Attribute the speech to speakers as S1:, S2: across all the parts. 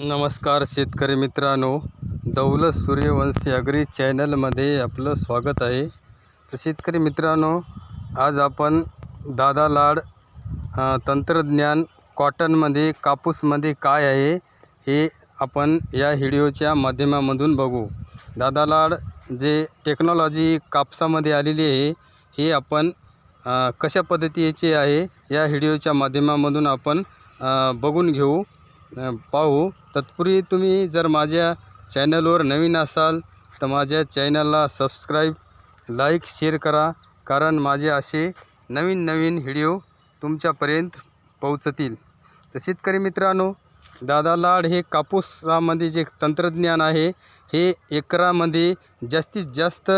S1: नमस्कार शेतकरी मित्रांनो दौलत सूर्यवंशी अग्री चॅनलमध्ये आपलं स्वागत आहे. तर शेतकरी मित्रांनो आज आपण दादा लाड तंत्रज्ञान कॉटनमध्ये कापूसमध्ये काय आहे हे आपण या व्हिडिओच्या माध्यमामधून बघू. दादा लाड जे टेक्नॉलॉजी कापसामध्ये आलेली आहे हे आपण कशा पद्धतीचे आहे या व्हिडिओच्या माध्यमामधून आपण बघून घेऊ. पाहू. तत्पूर्वी तुम्ही जर माझ्या चॅनलवर नवीन असाल तर माझ्या चॅनलला सबस्क्राईब लाईक शेअर करा. कारण माझे असे नवीन नवीन व्हिडिओ तुमच्यापर्यंत पोहोचतील. तर शेतकरी मित्रांनो दादा लाड हे कापूसामध्ये जे तंत्रज्ञान आहे हे एकरामध्ये जास्तीत जास्त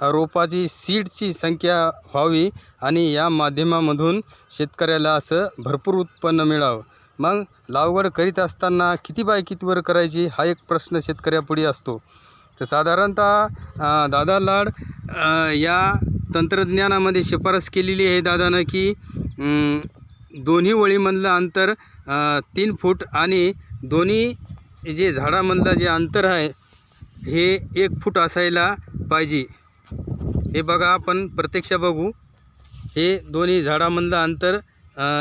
S1: रोपाची सीडची संख्या व्हावी आणि या माध्यमामधून शेतकऱ्याला असं भरपूर उत्पन्न मिळावं. मग लागवड करीत असताना किती बाय कितीवर करायची हा एक प्रश्न शेतकऱ्यापुढे असतो. तर साधारणतः दादा लाड या तंत्रज्ञानामध्ये शिफारस केलेली आहे दादानं की दोन्ही ओळीमधलं अंतर तीन फूट आणि दोन्ही जे झाडामधलं जे अंतर आहे हे एक फूट असायला पाहिजे. हे बघा आपण प्रत्यक्ष बघू. हे दोन्ही झाडामधलं अंतर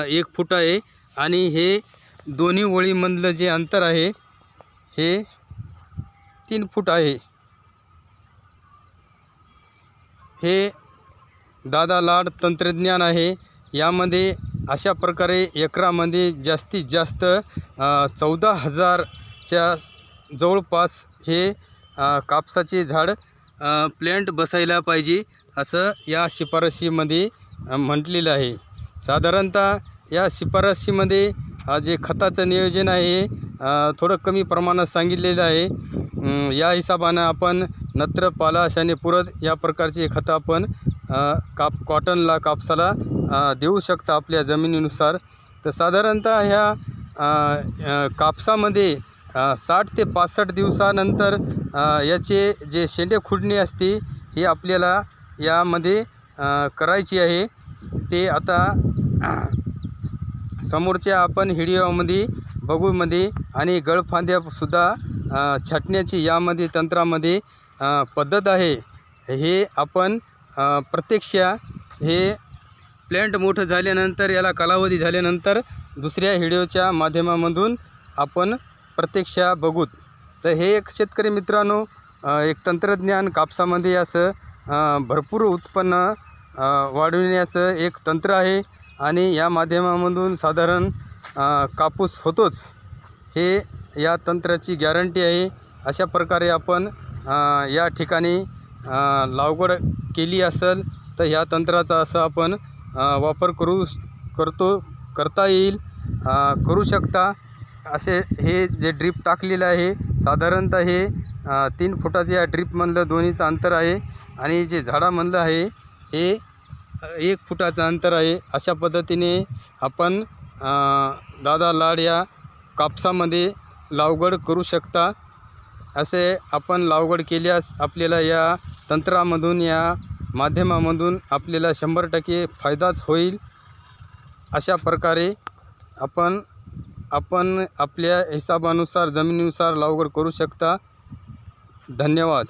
S1: एक फूट आहे. आणि हे दोन्ही ओळीमधलं जे अंतर आहे हे तीन फूट आहे. हे दादा लाड तंत्रज्ञान आहे. यामध्ये अशा प्रकारे एकरामध्ये जास्तीत जास्त चौदा हजारच्या जवळपास हे कापसाचे झाड प्लॅन्ट बसायला पाहिजे असं या शिफारशीमध्ये म्हटलेलं आहे. साधारणतः या शिफारशीमध्ये जे खताचं नियोजन आहे थोडं कमी प्रमाणात सांगितलेलं आहे. या हिशोबानं आपण नत्र पालाश आणि पुरद या प्रकारची खतं आपण काप कॉटनला कापसाला देऊ शकता आपल्या जमिनीनुसार. तर साधारणतः ह्या कापसामध्ये साठ ते पासष्ट दिवसानंतर याचे जे शेंडे खुडणी असते हे आपल्याला यामध्ये करायची आहे. ते आता समोरच्या आपण हिडिओमध्ये बघूमध्ये आणि गळफांद्यासुद्धा छाटण्याची यामध्ये तंत्रामध्ये पद्धत आहे. हे आपण प्रत्यक्ष हे प्लॅन्ट मोठं झाल्यानंतर याला कालावधी झाल्यानंतर दुसऱ्या हिडिओच्या माध्यमामधून आपण प्रत्यक्ष बघूत. तर हे एक शेतकरी मित्रांनो एक तंत्रज्ञान कापसामध्ये असं भरपूर उत्पन्न वाढविण्याचं एक तंत्र आहे. आणि या माध्यमामधून साधारण कापूस होतोच हे या तंत्राची गॅरंटी आहे. अशा प्रकारे आपण या ठिकाणी लागवड केली असेल तर ह्या तंत्राचा असं आपण वापर करू करतो करता येईल. करू शकता. असे हे जे ड्रीप टाकलेलं आहे साधारणतः हे तीन फुटाचं या ड्रीपमधलं दोन्हीचं अंतर आहे. आणि जे झाडामधलं आहे हे एक फुटाचं अंतर आहे. अशा पद्धतीने आपण दादा लाड या कापसामध्ये लागवड करू शकता. असे आपण लागवड केल्यास आपल्याला या तंत्रामधून या माध्यमामधून आपल्याला शंभर टक्के फायदाच होईल. अशा प्रकारे आपण आपण आपल्या हिशोबानुसार जमिनीनुसार लागवड करू शकता. धन्यवाद.